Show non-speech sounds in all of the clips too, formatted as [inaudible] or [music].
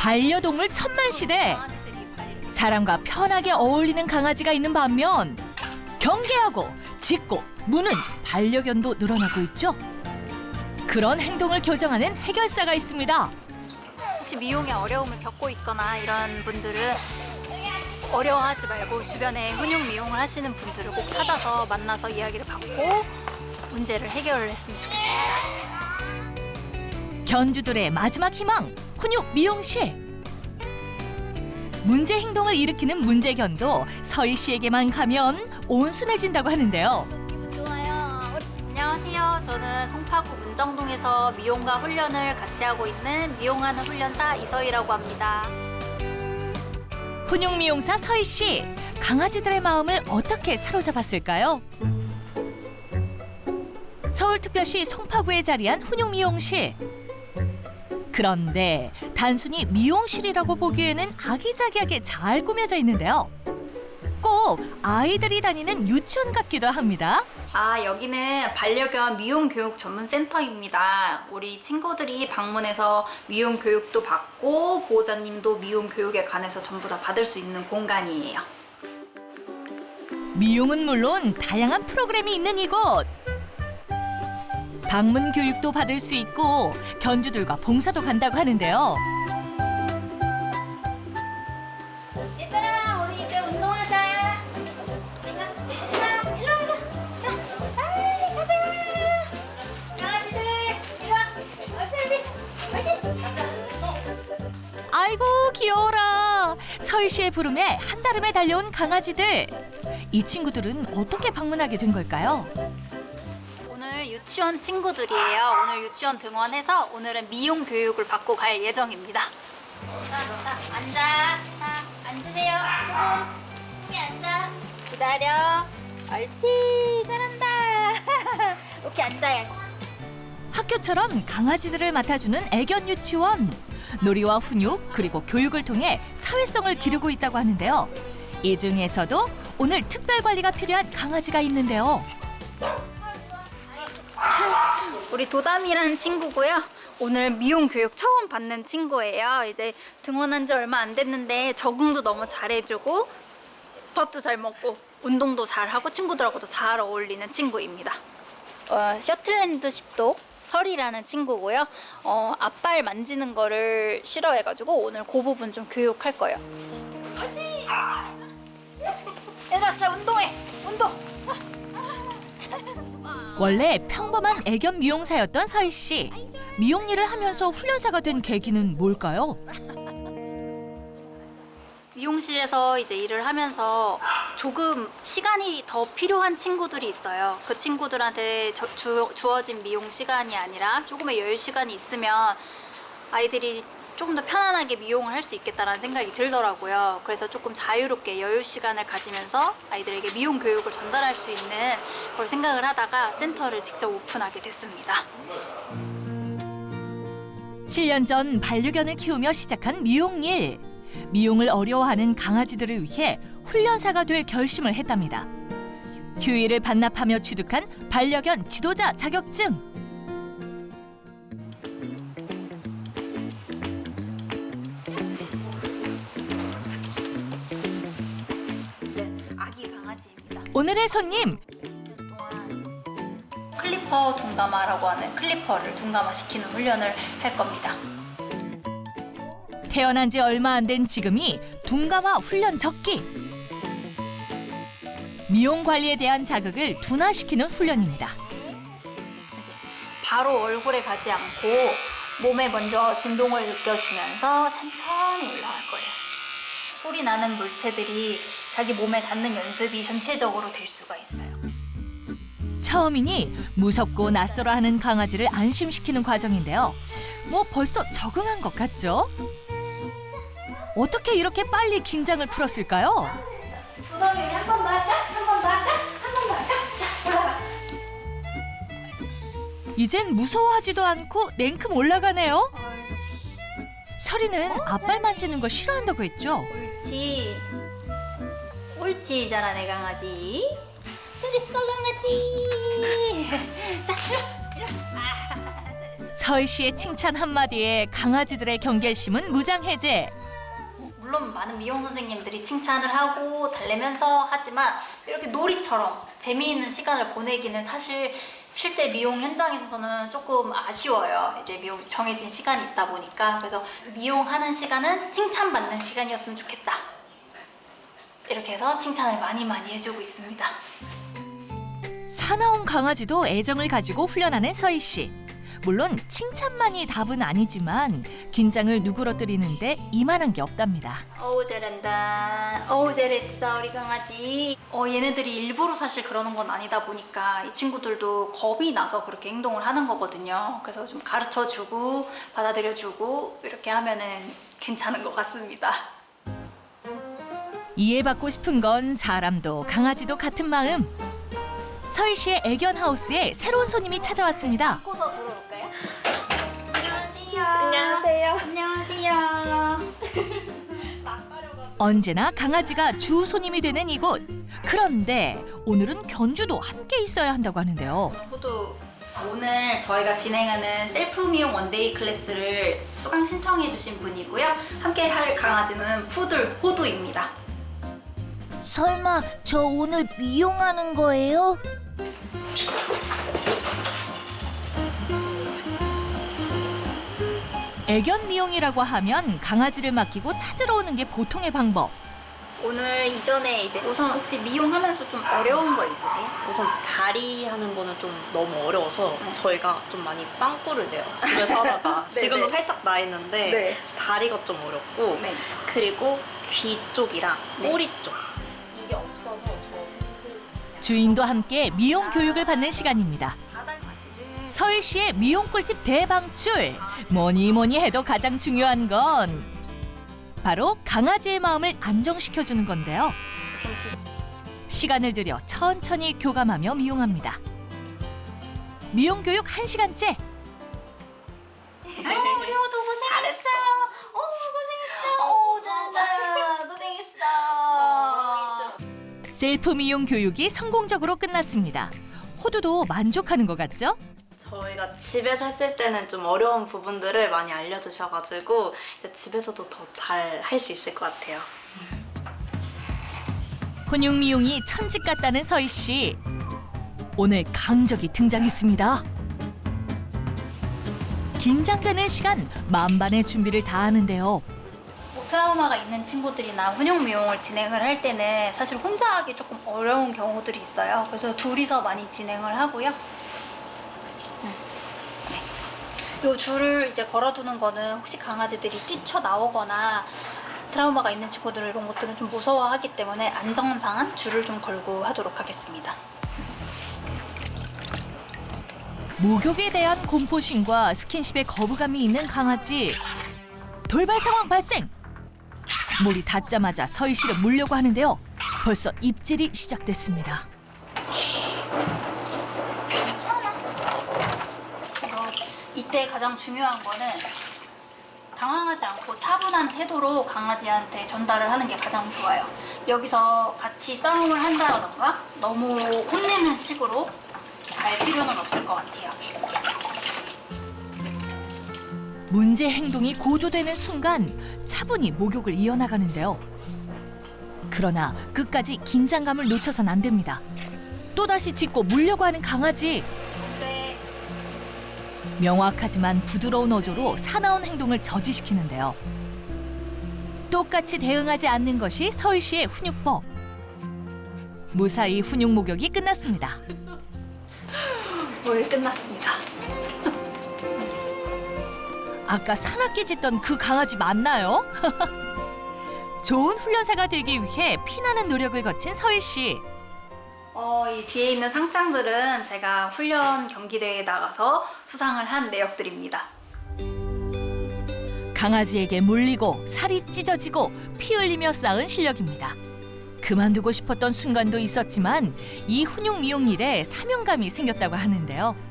반려동물 천만 시대. 사람과 편하게 어울리는 강아지가 있는 반면 경계하고 짖고 무는 반려견도 늘어나고 있죠. 그런 행동을 교정하는 해결사가 있습니다. 혹시 미용에 어려움을 겪고 있거나 이런 분들은 어려워하지 말고 주변에 훈육 미용을 하시는 분들을 꼭 찾아서 만나서 이야기를 받고 문제를 해결을 했으면 좋겠습니다. 견주들의 마지막 희망 훈육 미용실. 문제 행동을 일으키는 문제견도 서희 씨에게만 가면 온순해진다고 하는데요. 기분 좋아요. 안녕하세요. 저는 송파구 문정동에서 미용과 훈련을 같이 하고 있는 미용하는 훈련사 이서희라고 합니다. 훈육 미용사 서희 씨 강아지들의 마음을 어떻게 사로잡았을까요? 서울특별시 송파구에 자리한 훈육 미용실. 그런데 단순히 미용실이라고 보기에는 아기자기하게 잘 꾸며져 있는데요. 꼭 아이들이 다니는 유치원 같기도 합니다. 아, 여기는 반려견 미용 교육 전문 센터입니다. 우리 친구들이 방문해서 미용 교육도 받고 보호자님도 미용 교육에 관해서 전부 다 받을 수 있는 공간이에요. 미용은 물론 다양한 프로그램이 있는 이곳. 방문 교육도 받을 수 있고 견주들과 봉사도 간다고 하는데요. 얘들아, 우리 이제 운동하자. 얘들아, 일로 일로. 자, 빨리 가자. 강아지들, 이리 와. 옳지, 옳지. 옳지. 아이고 귀여워라. 서희 씨의 부름에 한달음에 달려온 강아지들. 이 친구들은 어떻게 방문하게 된 걸까요? 유치원 친구들이에요. 오늘 유치원 등원해서 오늘은 미용 교육을 받고 갈 예정입니다. 자, 자, 앉아. 자, 앉으세요. 조금. 여기 앉아. 기다려. 옳지. 잘한다. [laughs] 앉아야 돼. 학교처럼 강아지들을 맡아주는 애견 유치원. 놀이와 훈육 그리고 교육을 통해 사회성을 기르고 있다고 하는데요. 이 중에서도 오늘 특별 관리가 필요한 강아지가 있는데요. 우리 도담이라는 친구고요. 오늘 미용 교육 처음 받는 친구예요. 이제 등원한 지 얼마 안 됐는데 적응도 너무 잘해주고 밥도 잘 먹고 운동도 잘하고 친구들하고도 잘 어울리는 친구입니다. 어, 셔틀랜드 십독 설이라는 친구고요. 어, 앞발 만지는 거를 싫어해가지고 오늘 그 부분 좀 교육할 거예요. 가지. 얘들아, 잘 운동해. 운동. 원래 평범한 애견 미용사였던 서희 씨. 미용 일을 하면서 훈련사가 된 계기는 뭘까요? 미용실에서 이제 일을 하면서 조금 시간이 더 필요한 친구들이 있어요. 그 친구들한테 저- 주, 주어진 미용 시간이 아니라 조금의 여유 시간이 있으면 아이들이 조금 더 편안하게 미용을 할 수 있겠다라는 생각이 들더라고요. 그래서 조금 자유롭게 여유 시간을 가지면서 아이들에게 미용 교육을 전달할 수 있는 걸 생각을 하다가 센터를 직접 오픈하게 됐습니다. 7년 전 반려견을 키우며 시작한 미용 일. 미용을 어려워하는 강아지들을 위해 훈련사가 될 결심을 했답니다. 휴일을 반납하며 취득한 반려견 지도자 자격증. 오늘의 손님 클리퍼 둔감화라고 하는 클리퍼를 둔감화 시키는 훈련을 할 겁니다. 태어난 지 얼마 안 된 지금이 둔감화 훈련 적기. 미용 관리에 대한 자극을 둔화시키는 훈련입니다. 이제 바로 얼굴에 가지 않고 몸에 먼저 진동을 느껴주면서 천천히 올라갈 거예요. 소리 나는 물체들이 자기 몸에 닿는 연습이 전체적으로 될 수가 있어요. 처음이니 무섭고 낯설어 하는 강아지를 안심시키는 과정인데요. 뭐 벌써 적응한 것 같죠? 어떻게 이렇게 빨리 긴장을 풀었을까요? 도담이 한번 더 할까? 한 번 더 할까? 한 번 더 할까? 자, 올라가. 이젠 무서워하지도 않고 냉큼 올라가네요. 옳지. 서리는 앞발 만지는 걸 싫어한다고 했죠. 옳지. 옳지, 잘하네 강아지. 잘했어 강아지. 자, 이리 와. 아. 서희 씨의 칭찬 한마디에 강아지들의 경계심은 무장해제. 물론 많은 미용 선생님들이 칭찬을 하고 달래면서 하지만 이렇게 놀이처럼 재미있는 시간을 보내기는 사실 실제 미용 현장에서는 조금 아쉬워요. 이제 미용 정해진 시간이 있다 보니까 그래서 미용하는 시간은 칭찬받는 시간이었으면 좋겠다. 이렇게 해서 칭찬을 많이 많이 해주고 있습니다. 사나운 강아지도 애정을 가지고 훈련하는 서희 씨. 물론 칭찬만이 답은 아니지만 긴장을 누그러뜨리는데 이만한 게 없답니다. 어우 잘한다. 어우 잘했어 우리 강아지. 어 얘네들이 일부러 사실 그러는 건 아니다 보니까 이 친구들도 겁이 나서 그렇게 행동을 하는 거거든요. 그래서 좀 가르쳐 주고 받아들여 주고 이렇게 하면은 괜찮은 것 같습니다. 이해받고 싶은 건 사람도 강아지도 같은 마음. 서희 씨의 애견 하우스에 새로운 손님이 찾아왔습니다. 코서 들어볼까요? 안녕하세요. 안녕하세요. 안녕하세요. [laughs] 언제나 강아지가 주 손님이 되는 이곳. 그런데 오늘은 견주도 함께 있어야 한다고 하는데요. 호두 오늘 저희가 진행하는 셀프 미용 원데이 클래스를 수강 신청해 주신 분이고요. 함께 할 강아지는 푸들 호두입니다. 설마 저 오늘 미용하는 거예요? 애견 미용이라고 하면 강아지를 맡기고 찾으러 오는 게 보통의 방법. 오늘 이전에 이제 우선 혹시 미용하면서 좀 어려운 거 있으세요? 우선 다리 하는 거는 좀 너무 어려워서 저희가 좀 많이 빵꾸를 내요. 집에서 [laughs] 하다가 네, 지금도 네. 살짝 나 있는데 네. 다리가 좀 어렵고 네. 그리고 귀 쪽이랑 네. 꼬리 쪽 주인도 함께 미용 교육을 받는 시간입니다. 씨의 미용 꿀팁 대방출. 뭐니 뭐니 해도 가장 중요한 건 바로 강아지의 마음을 안정시켜 주는 건데요. 시간을 들여 천천히 교감하며 미용합니다. 미용 교육 한시간째 아유 우리. 오 고생했어. 셀프 미용 교육이 성공적으로 끝났습니다. 호두도 만족하는 것 같죠? 저희가 집에서 했을 때는 좀 어려운 부분들을 많이 알려주셔가지고 이제 집에서도 더 잘 할 수 있을 것 같아요. 훈육 미용이 천직 같다는 서희 씨. 오늘 강적이 등장했습니다. 긴장되는 시간 만반의 준비를 다 하는데요. 뭐 트라우마가 있는 친구들이나 훈육 미용을 진행을 할 때는 사실 혼자 하기 조금 어려운 경우들이 있어요. 그래서 둘이서 많이 진행을 하고요. 음, 네. 이 줄을 이제 걸어두는 거는 혹시 강아지들이 뛰쳐 나오거나 트라우마가 있는 친구들 이런 것들은 좀 무서워하기 때문에 안정상한 줄을 좀 걸고 하도록 하겠습니다. 목욕에 대한 공포심과 스킨십에 거부감이 있는 강아지. 돌발 상황 발생. 물이 닿자마자 서희 씨를 물려고 하는데요. 벌써 입질이 시작됐습니다. 그래서 이때 가장 중요한 거는 당황하지 않고 차분한 태도로 강아지한테 전달을 하는 게 가장 좋아요. 여기서 같이 싸움을 한다던가 너무 혼내는 식으로 갈 필요는 없을 것 같아요. 문제 행동이 고조되는 순간 차분히 목욕을 이어나가는데요. 그러나 끝까지 긴장감을 놓쳐선 안 됩니다. 또다시 짖고 물려고 하는 강아지. 네. 명확하지만 부드러운 어조로 사나운 행동을 저지시키는데요. 똑같이 대응하지 않는 것이 서희 씨의 훈육법. 무사히 훈육 목욕이 끝났습니다. 오늘 끝났습니다. 아까 사납게 짖던 그 강아지 맞나요? [laughs] 좋은 훈련사가 되기 위해 피나는 노력을 거친 서희 씨. 어, 이 뒤에 있는 상장들은 제가 훈련 경기대회에 나가서 수상을 한 내역들입니다. 강아지에게 물리고 살이 찢어지고 피 흘리며 쌓은 실력입니다. 그만두고 싶었던 순간도 있었지만 이 훈육 미용 일에 사명감이 생겼다고 하는데요.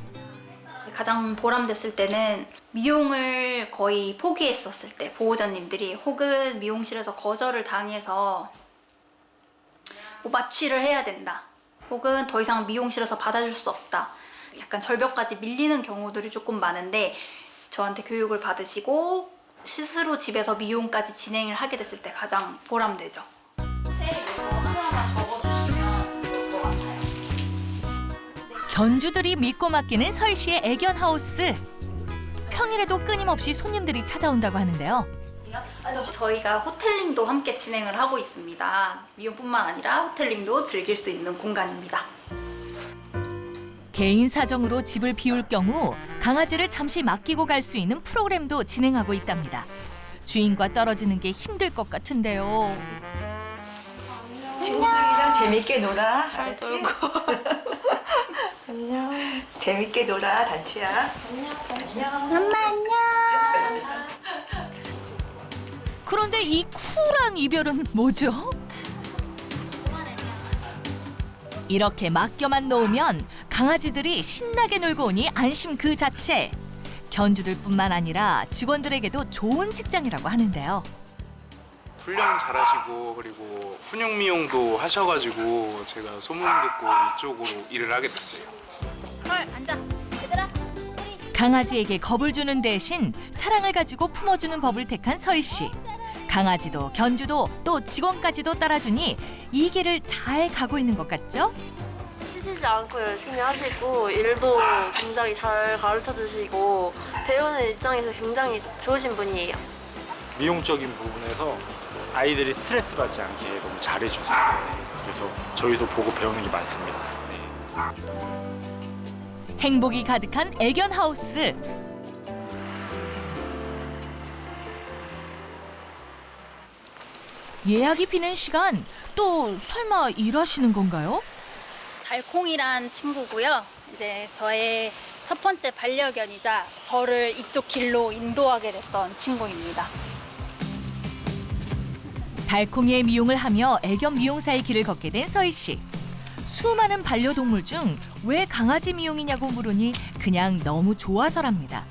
가장 보람됐을 때는 미용을 거의 포기했었을 때 보호자님들이 혹은 미용실에서 거절을 당해서 뭐 마취를 해야 된다 혹은 더 이상 미용실에서 받아줄 수 없다 약간 절벽까지 밀리는 경우들이 조금 많은데 저한테 교육을 받으시고 스스로 집에서 미용까지 진행을 하게 됐을 때 가장 보람되죠. 호텔 요거 하나만 적어 견주들이 믿고 맡기는 서희 씨의 애견 하우스. 평일에도 끊임없이 손님들이 찾아온다고 하는데요. 저희가 호텔링도 함께 진행을 하고 있습니다. 미용뿐만 아니라 호텔링도 즐길 수 있는 공간입니다. 개인 사정으로 집을 비울 경우 강아지를 잠시 맡기고 갈 수 있는 프로그램도 진행하고 있답니다. 주인과 떨어지는 게 힘들 것 같은데요. 친구들이랑 재밌게 놀아. 잘했지? [laughs] 안녕. 재밌게 놀아, 단추야. 안녕. 엄마 안녕. 그런데 이 쿨한 이별은 뭐죠? 이렇게 맡겨만 놓으면 강아지들이 신나게 놀고 오니 안심 그 자체. 견주들뿐만 아니라 직원들에게도 좋은 직장이라고 하는데요. 훈련 잘하시고 그리고 훈육 미용도 하셔가지고 제가 소문 듣고 이쪽으로 일을 하게 됐어요. 헐, 앉아. 얘들아. 강아지에게 겁을 주는 대신 사랑을 가지고 품어주는 법을 택한 서희 씨. 강아지도 견주도 또 직원까지도 따라주니 이 길을 잘 가고 있는 것 같죠? 쉬시지 않고 열심히 하시고 일도 굉장히 잘 가르쳐 주시고 배우는 입장에서 굉장히 좋으신 분이에요. 미용적인 부분에서 아이들이 스트레스 받지 않게 너무 잘해주세요. 그래서 저희도 보고 배우는 게 많습니다. 네. 행복이 가득한 애견 하우스. 예약이 피는 시간 또 설마 일하시는 건가요? 달콩이란 친구고요. 이제 저의 첫 번째 반려견이자 저를 이쪽 길로 인도하게 됐던 친구입니다. 달콩이의 미용을 하며 애견 미용사의 길을 걷게 된 서희 씨. 수많은 반려동물 중 왜 강아지 미용이냐고 물으니 그냥 너무 좋아서랍니다.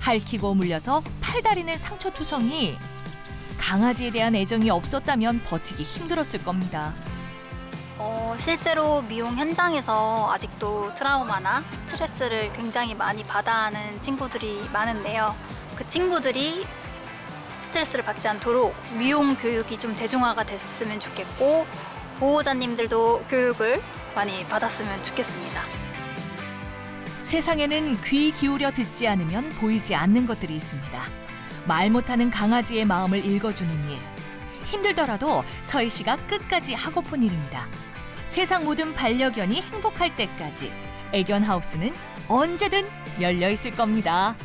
핥히고 물려서 팔다리는 상처투성이 강아지에 대한 애정이 없었다면 버티기 힘들었을 겁니다. 어, 실제로 미용 현장에서 아직도 트라우마나 스트레스를 굉장히 많이 받아하는 친구들이 많은데요. 그 친구들이 스트레스를 받지 않도록 미용 교육이 좀 대중화가 됐으면 좋겠고 보호자님들도 교육을 많이 받았으면 좋겠습니다. 세상에는 귀 기울여 듣지 않으면 보이지 않는 것들이 있습니다. 말 못하는 강아지의 마음을 읽어주는 일. 힘들더라도 서희 씨가 끝까지 하고픈 일입니다. 세상 모든 반려견이 행복할 때까지 애견 하우스는 언제든 열려 있을 겁니다.